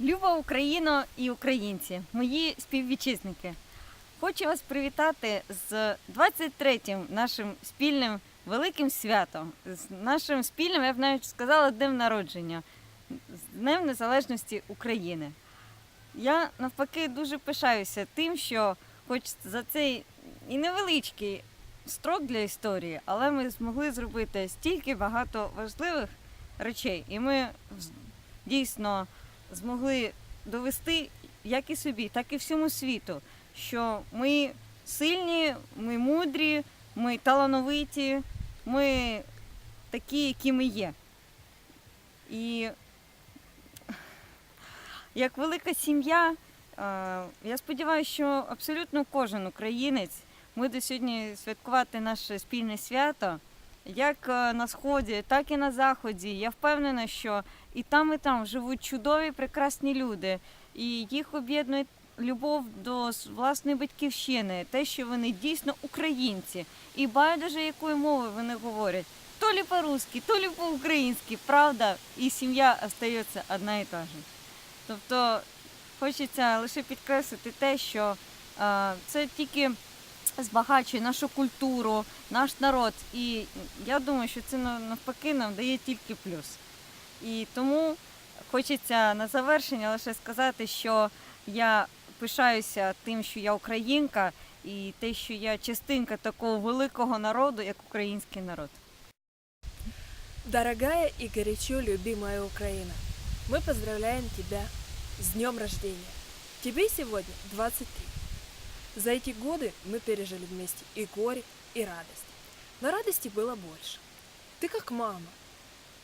Люба Україно і українці, мої співвітчизники. Хочу вас привітати з 23-м нашим спільним великим святом, з нашим спільним, я б навіть сказала, днем народження, з Днем Незалежності України. Я навпаки дуже пишаюся тим, що хоч за цей і невеличкий строк для історії, але ми змогли зробити стільки багато важливих речей. І ми дійсно змогли довести як і собі, так і всьому світу, що ми сильні, ми мудрі, ми талановиті, ми такі, які ми є. І як велика сім'я, е, я сподіваюся, що абсолютно кожен українець буде сьогодні святкувати наше спільне свято. Як е, на сході, так і на заході. Я впевнена, що і там, і там живуть чудові, прекрасні люди, і їх об'єднує любов до власної батьківщини, те, що вони дійсно українці, і байдуже якою мовою вони говорять. То лі по-русски, то лі по-українськи, правда, і сім'я остається одна і та же. Тобто хочеться лише підкреслити те, що е, це тільки збагачує нашу культуру, наш народ. І я думаю, що це навпаки нам дає тільки плюс. І тому хочеться на завершення лише сказати, що я пишаюся тим, що я українка, і те, що я частинка такого великого народу, як український народ. Дорогая и горячо любимая Украина, мы поздравляем тебя с днем рождения. Тебе сегодня 23. За эти годы мы пережили вместе и горе, и радость. Но радости было больше. Ты как мама.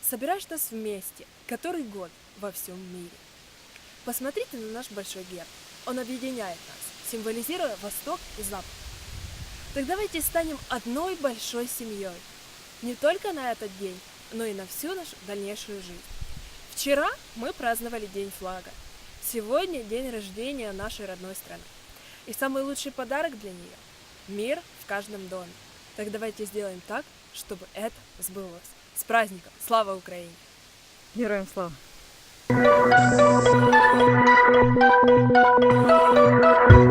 Собираешь нас вместе, который год во всем мире. Посмотрите на наш большой герб. Он объединяет нас, символизируя Восток и Запад. Так давайте станем одной большой семьей. Не только на этот день, но и на всю нашу дальнейшую жизнь. Вчера мы праздновали День флага. Сегодня день рождения нашей родной страны. И самый лучший подарок для нее – мир в каждом доме. Так давайте сделаем так, чтобы это сбылось. С праздником! Слава Украине! Героям слава! Thank